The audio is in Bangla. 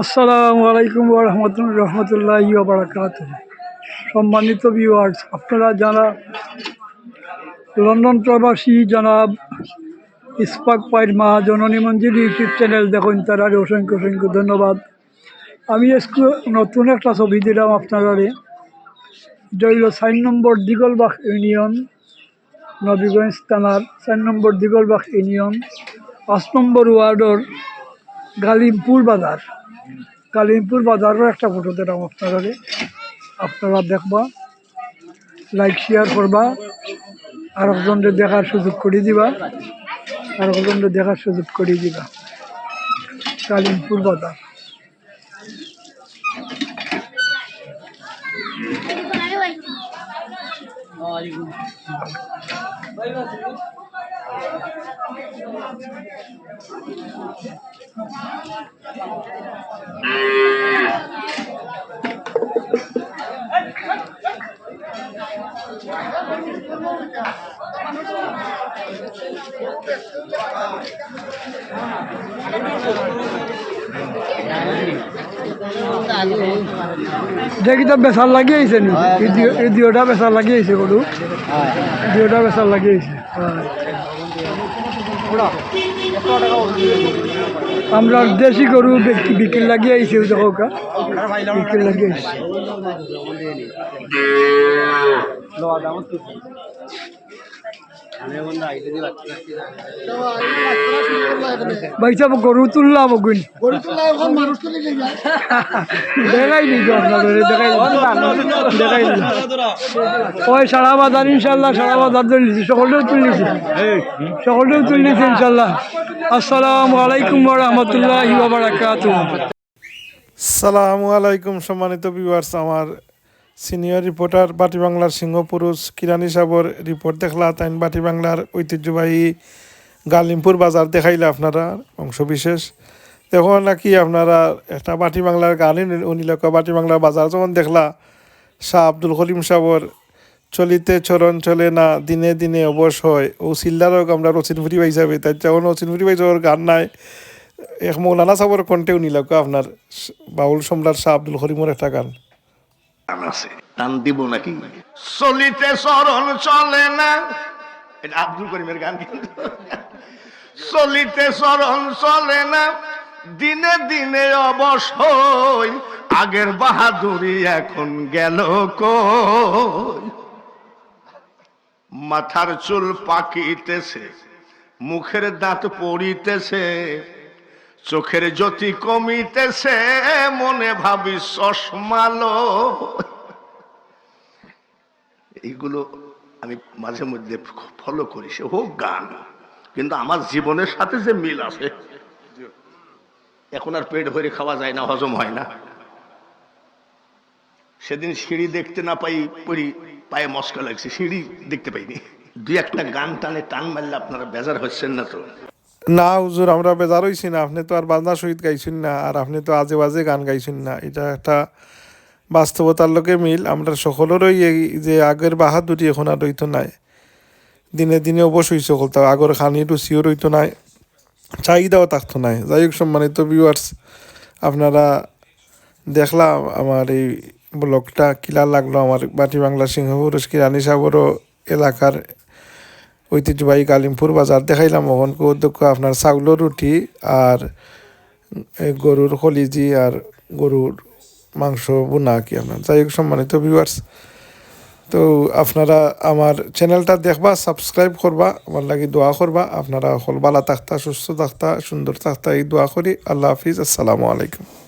আসসালামু আলাইকুম রহমতুল রহমতুল্লাহ বারাকাত সম্মানিত ভিউয়ার্স আপনারা যারা লন্ডন প্রবাসী, জনাব ইস্পাক পাইর মা, জননী মঞ্জিল ইউটিউব চ্যানেল দেখুন, তারা অসংখ্য অসংখ্য ধন্যবাদ। আমি নতুন একটা ছবি দিলাম আপনারা এটা হইল চার নম্বর দিগলবাগ ইউনিয়ন, নবীগঞ্জ থানার চার নম্বর দিগলবাগ ইউনিয়ন, পাঁচ নম্বর ওয়ার্ডর গালিমপুর বাজার। কালিমপুর বাজারও একটা ফটো দিলাম আপনারা আপনারা দেখবা লাইক শেয়ার করবা, আর একজনকে দেখার সুযোগ করে দিবা, আর একজনকে দেখার সুযোগ করে দিবা। কালিমপুর বাজার। দেখি তো বেসার লাগিয়েছে নি? এদিওটা বেসার লাগিয়েছে গরু এদিওটা বেসার লাগিয়েছে আমরা দেশি গরু বিক্রি- বিক্রি লাগিয়ে আইছে দেখো কা বিক্রি লাগিয়ে আইছে ভাই সাহেব গরু দেখাই দেখাই। দেখাই দিই ওই সারা বাজার ইনশাল্লাহ সারা বাজার তুলিছি সকলেও তুলিছি সকলেও তুলিছি ইনশাল্লাহ। আসসালামু আলাইকুম রহমতুল্লাহ সালামু আলাইকুম সম্মানিত ভিউয়ার্স আমার সিনিয়র রিপোর্টার বাটি বাংলার সিংহ পুরুষ কিরানি সাবর রিপোর্ট দেখলা, তাইন বাটি বাংলার ঐতিহ্যবাহী গালিমপুর বাজার দেখাইলে আপনারা অংশ বিশেষ দেখুন নাকি আপনারা একটা বাটি বাংলার গান উনিলক বাটি বাংলার বাজার যখন দেখলা, শাহ আব্দুল করিম সাবর চলিতে চরণ চলে না, দিনে দিনে অবশ হয়। ও সিল্লারক আমরা রচিন ফুরি ভাই হিসাবে, তাই যখন রচিন ফুরি ভাই যাওয়ার গান নাই, এক মৌলানা সাবর কণ্ঠেও নিলক আপনার বাউল সম্রাট শাহ আব্দুল করিমের একটা গান। টান আছে। টান দিব নাকি? চলিতে চরণ চলে না। এটা আব্দুল করিমের গান কিন্তু। চলিতে চরণ চলে না। দিনে দিনে অবশ্যই আগের বাহাদুরি এখন গেল মাথার চুল পাকিতেছে, মুখের দাঁত পড়িতেছে চোখের জ্যোতি কমিতেছে, মনে ভাবি চশমালো এইগুলো আমি মাঝে মধ্যে ফলো করি, সে হোক গান। কিন্তু আমার জীবনের সাথে যে মিল আছে, এখন আর পেট ভরে খাওয়া যায় না, হজম হয় না। সেদিন সিঁড়ি দেখতে না পাই, পড়ি, পায়ে মস্কা লাগছে, সিঁড়ি দেখতে পাইনি। দুই একটা গান টানে টান মারলে আপনারা বেজার হচ্ছেন না তো? না, হুজুর, আমরা বেজার হইছি না। আপনি তো আর বাজনা সহিত গাইছেন না, আর আপনি তো আজে বাজে গান গাইছেন না। এটা একটা বাস্তবতার লোকে মিল। আমরা সকলেরই এই যে আগের বাহাদুরি এখন আর রইতো নাই। দিনে দিনে অবশ্যই সকল তা আগর খানি রুচিও রইতো নাই, চাহিদাও থাকতো নাই। যাই হোক, সম্মানিত ভিউয়ার্স আপনারা দেখলাম আমার এই ব্লগটা কিলা লাগল আমার বাটি বাংলা সিংহপুরুষ কিরানি সাগরও এলাকার ঐতিহ্যবাহী কালিমপুর বাজার দেখাইলাম। ওখানকে অধ্যক্ষ আপনার চাউলের রুটি আর গরুর কলিজি আর গরুর মাংস, বোনা কি আপনার। যাই হোক, সম্মানিত ভিউয়ার্স তো আপনারা আমার চ্যানেলটা দেখবা সাবস্ক্রাইব করবা, আমার লাগি দোয়া করবা। আপনারা হল বালা থাকতা, সুস্থ থাকতা, সুন্দর থাকতা, এই দোয়া করি। আল্লাহ হাফিজ। আসসালামু আলাইকুম।